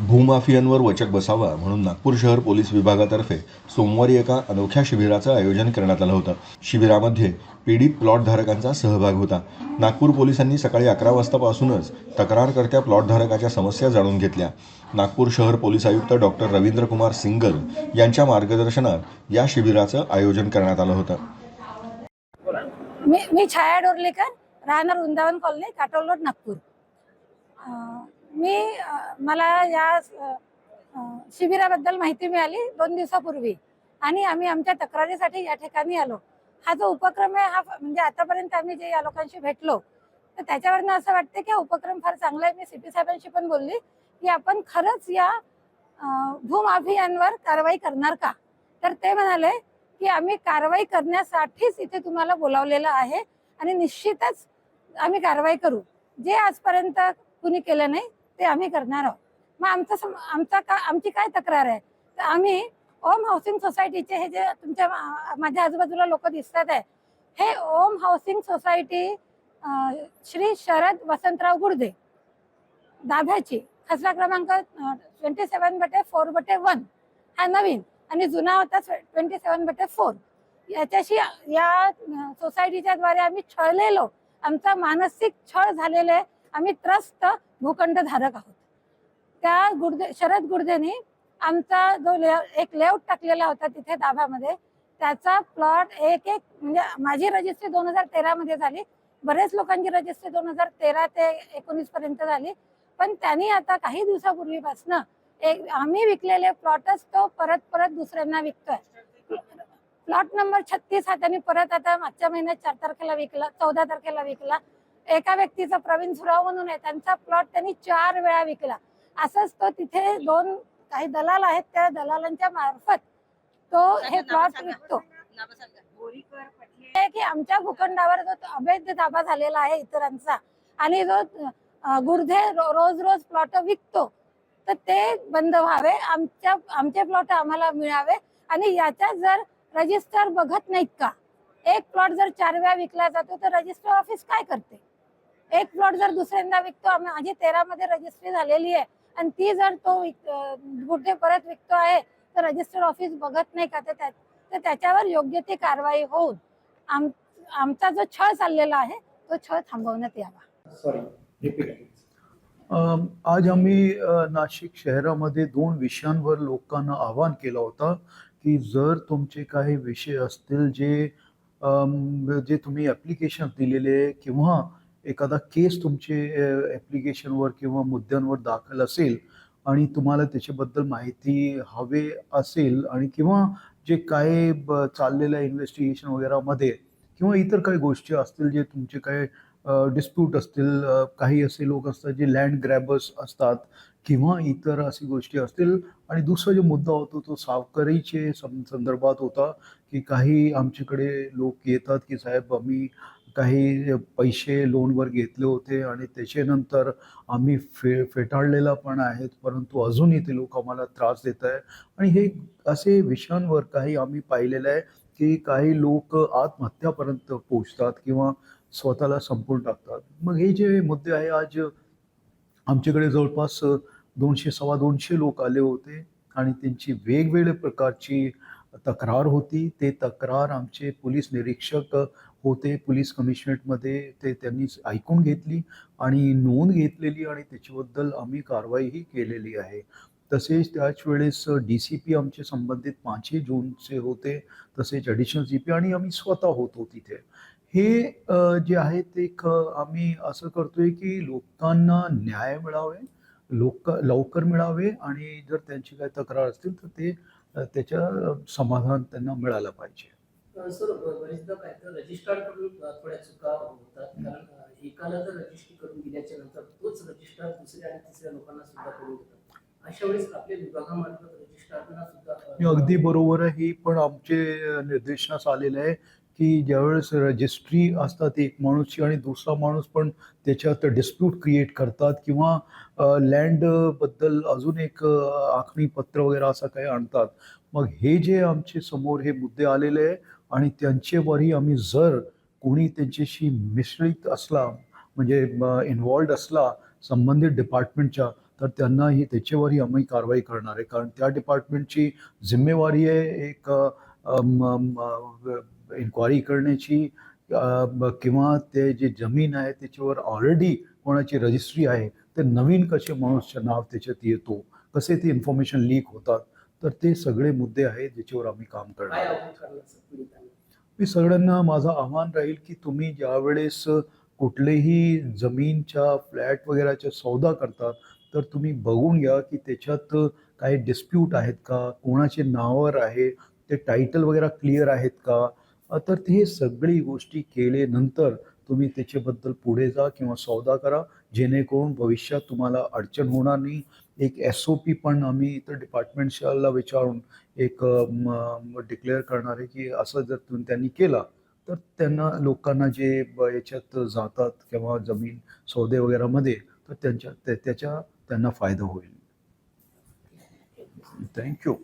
भूमाफियांवर वचक बसावा म्हणून नागपूर शहर पोलीस विभागातर्फे सोमवारी एका अनोख्या शिबिराचं आयोजन करण्यात आलं होतं. शिबिरामध्ये पीडित प्लॉटधारकांचा सहभाग होता. नागपूर पोलिसांनी सकाळी अकरा वाजतापासूनच तक्रारकर्त्या प्लॉटधारकाच्या समस्या जाणून घेतल्या. नागपूर शहर पोलीस आयुक्त डॉक्टर रवींद्रकुमार सिंगल यांच्या मार्गदर्शनात या शिबिराचं आयोजन करण्यात आलं होतं. मी मी छाया डोरलेकर राहणार वृंदावन कॉलनी काटोल रोड नागपूर. मी मला या शिबिराबद्दल माहिती मिळाली दोन दिवसापूर्वी. आणि आम्ही आमच्या तक्रारीसाठी या ठिकाणी आलो. हा जो उपक्रम आहे हा म्हणजे आतापर्यंत आम्ही जे या लोकांशी भेटलो तर त्याच्यावरनं असं वाटतं की हा उपक्रम फार चांगला आहे. मी सी पी साहेबांशी पण बोलली की आपण खरंच या अं, भूमाफियांवर कारवाई करणार का? तर ते म्हणाले की आम्ही कारवाई करण्यासाठीच इथे तुम्हाला बोलावलेलं आहे आणि निश्चितच आम्ही कारवाई करू. जे आजपर्यंत कुणी केलं नाही ते आम्ही करणार आहोत. मग आमचा सम- आमचा का आमची काय तक्रार आहे? तर आम्ही ओम हाऊसिंग सोसायटीचे हे जे तुमच्या माझ्या आजूबाजूला लोक दिसतात आहे हे ओम हाऊसिंग सोसायटी श्री शरद वसंतराव गुर्दे दाभ्याची खसरा क्रमांक ट्वेंटी सेवन बटे फोर बटे वन हा नवीन आणि जुना होता ट्वेंटी सेवन बटे फोर याच्याशी या सोसायटीच्या द्वारे आम्ही छळलेलो. आमचा मानसिक छळ झालेला आहे. आम्ही त्रस्त भूखंडधारक आहोत. त्या गुडदे शरद गुडदेनी आमचा जो ले एक लेआउट टाकलेला होता तिथे दाभामध्ये त्याचा प्लॉट एक एक म्हणजे माझी रजिस्ट्री दोन हजार तेरामध्ये झाली. बरेच लोकांची रजिस्ट्री दोन हजार तेरा ते एकोणीस पर्यंत झाली. पण त्यांनी आता काही दिवसापूर्वीपासनं एक आम्ही विकलेले प्लॉटच तो परत परत दुसऱ्यांना विकतोय. प्लॉट नंबर छत्तीस हा त्यांनी परत आता मागच्या महिन्यात चार तारखेला विकला चौदा तारखेला विकला. एका व्यक्तीचा प्रवीण सुराव म्हणून आहे त्यांचा प्लॉट त्यांनी चार वेळा विकला. असंच तो तिथे दोन काही दलाल आहेत त्या दलालांच्या मार्फत तो हे प्लॉट विकतो. की आमच्या भूखंडावर जो अवैध ताबा झालेला आहे इतरांचा आणि जो गुर्धे रोज रोज प्लॉट विकतो तर ते बंद व्हावे आमच्या आमचे प्लॉट आम्हाला मिळावे आणि याच्या जर रजिस्टर बघत नाहीत का एक प्लॉट जर चार वेळा विकला जातो तर रजिस्टर ऑफिस काय करते? एक प्लॉट जर दुसऱ्यांदा विकतो आम्ही माझी तेरा मध्ये रजिस्ट्री झालेली आहे. आणि ती जर तो गुर्धे परत विकतो आहे तर रजिस्टर ऑफिस बघत नाही का? तर त्या- तर त्याच्यावर योग्य ती कारवाई होऊन आम आमचा जो छळ चाललेला आहे तो छळ थांबवण्यात यावा. सॉरी रिपीट अम, आज आम्ही नाशिक शहरामध्ये दोन विषयांवर लोकांना आवाहन केलं होतं की जर तुमचे काही विषय असतील जे जे तुम्ही ॲप्लिकेशन दिलेले किंवा एखादा केस तुमचे ॲप्लिकेशनवर किंवा मुद्द्यांवर दाखल असेल आणि तुम्हाला त्याच्याबद्दल माहिती हवे असेल आणि किंवा जे काय ब- चाललेलं इन्व्हेस्टिगेशन वगैरेमध्ये किंवा इतर काही गोष्टी असतील जे तुमचे काही डिस्प्यूट असतील काही असे लोक असतात जे लँड ग्रॅबर्स असतात किंवा इतर अशी गोष्टी असतील. आणि दुसरा जो मुद्दा होतो तो सावकारीचे सं संदर्भात होता की काही आमच्याकडे लोक येतात की साहेब आम्ही काही पैसे लोनवर घेतले होते आणि त्याच्यानंतर आम्ही फे फेटाळलेला पण आहेत परंतु अजूनही ते लोक आम्हाला त्रास देत आहे आणि हे असे विषयांवर काही आम्ही पाहिलेलं आहे की काही लोक आत्महत्यापर्यंत पोचतात किंवा स्वतःला संपून टाकतात. मग हे जे मुद्दे आहे आज आमच्याकडे जवळपास दोनशे सव्वा दोनशे लोक आले होते आणि त्यांची वेगवेगळ्या प्रकारची तक्रार होती. ते तक्रार आमचे पोलीस निरीक्षक होते. पोलीस कमिशनरेटमध्ये ते त्यांनी ऐकून घेतली आणि नोंद घेतलेली आणि त्याच्याबद्दल आम्ही कारवाईही केलेली आहे. तसेच त्याच वेळेस डी सी पी आमचे संबंधित पाचही जूनचे होते. तसेच ॲडिशनल जी पी आणि आम्ही स्वतः होतो तिथे. हे जे आहे ते एक आम्ही असं करतोय की लोकांना न्याय मिळावे लोक लवकर मिळावे आणि जर त्यांची काही तक्रार असतील तर ते त्याच्या समाधान त्यांना मिळालं पाहिजे. सर बरेचदा काय तर रजिस्ट्रारकडून थोड्या चुका होतात. कारण एकाला जर रजिस्ट्री करून दिल्याच्या नंतर तोच रजिस्ट्रार दुसऱ्या आणि तिसऱ्या लोकांना सुद्धा करून देतात. अशा वेळेस आपल्या विभागामार्फत रजिस्ट्रारना सुद्धा अ, अगदी बरोबर आहे ही पण आमचे निर्देशनास आलेलं आहे की ज्यावेळेस रजिस्ट्री असतात एक माणूसची आणि दुसरा माणूस पण त्याच्यात डिस्प्यूट क्रिएट करतात किंवा लँडबद्दल अजून एक आखणी पत्र वगैरे असं काही आणतात. मग हे जे आमचे समोर हे मुद्दे आलेले आहे आणि त्यांच्यावरही आम्ही जर कोणी त्यांच्याशी मिश्रित असला म्हणजे इन्वॉल्ड असला संबंधित डिपार्टमेंटच्या तर त्यांनाही त्याच्यावरही आम्ही कारवाई करणार आहे. कारण त्या डिपार्टमेंटची जिम्मेवारी आहे एक इन्क्वायरी करण्याची किंवा ते जे जमीन आहे त्याच्यावर ऑलरेडी कोणाची रजिस्ट्री आहे ते नवीन कसे माणूसचे नाव त्याच्यात येतो कसे ते इन्फॉर्मेशन लीक होतात तर ते सगळे मुद्दे आहेत ज्याच्यावर आम्ही काम करणार आहोत. मी सगळ्यांना माझं आव्हान राहील की तुम्ही ज्यावेळेस कुठलेही जमीनच्या फ्लॅट वगैरेचा सौदा करतात तर तुम्ही बघून घ्या की त्याच्यात काही डिस्प्यूट आहेत का? कोणाचे नावावर आहे? ते टायटल वगैरे क्लिअर आहेत का? तर ते सगळी गोष्टी केल्यानंतर तुम्ही त्याच्याबद्दल पुढे जा किंवा सौदा करा. जेणेकरून भविष्यात तुम्हाला अडचण होणार नाही. एक एस ओ पी पण आम्ही इतर डिपार्टमेंटला विचारून एक डिक्लेअर करणार आहे की असं जर तुम्ही त्यांनी केला तर त्यांना लोकांना जे याच्यात जातात किंवा जमीन सौदे वगैरेमध्ये तर त्यांच्या त्याच्या त्यांना फायदा होईल. थँक्यू